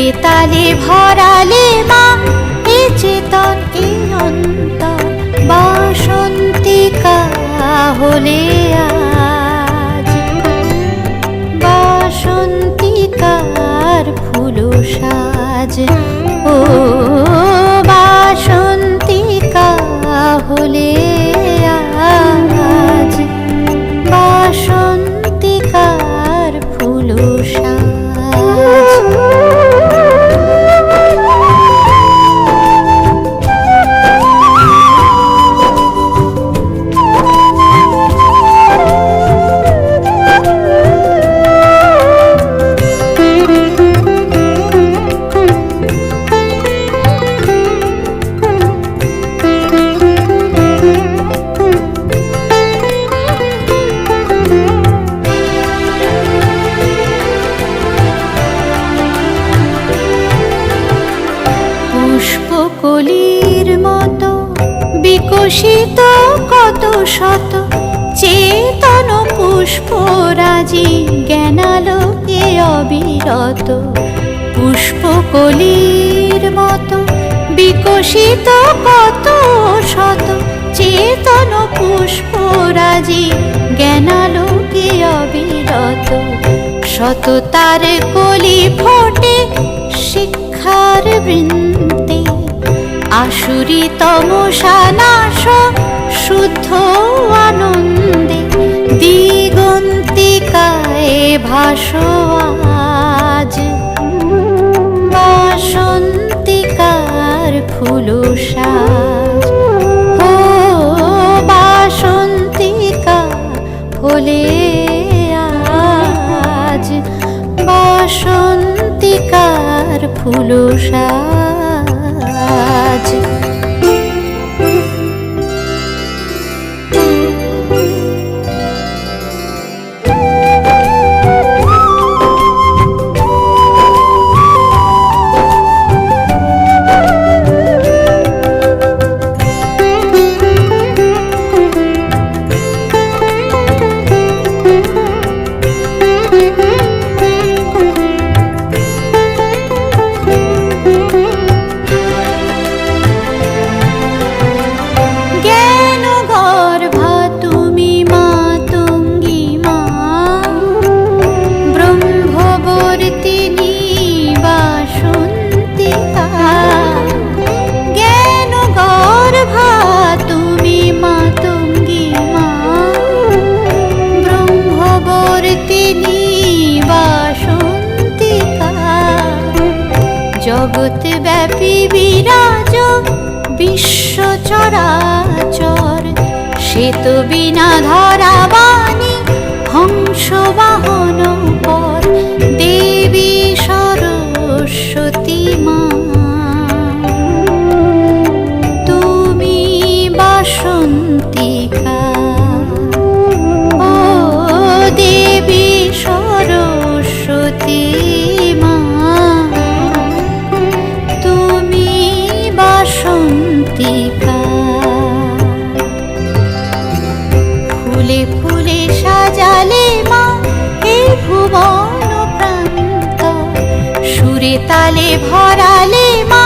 সুরে তালে ভরালে বিকশিত কত শত চেতন পুষ্পরাজি জ্ঞানালোকে অবিরত। পুষ্পকলির মতো বিকশিত কত শত চেতন পুষ্পরাজি জ্ঞানালোকে অবিরত। শত তার কলি ফোটে শিক্ষার বৃন্তে আসুরি তমসা নাশ শুদ্ধ আনন্দে দিগন্তিকায় ভাস জগৎ ব্যাপী বিরাজ বিশ্ব চরাচর। সে তো বিনা ধরা বাণী হংস বাহন ফুলে ফুলে সাজালে মা এই ভুবন প্রান্ত। সুরে তালে ভরালে মা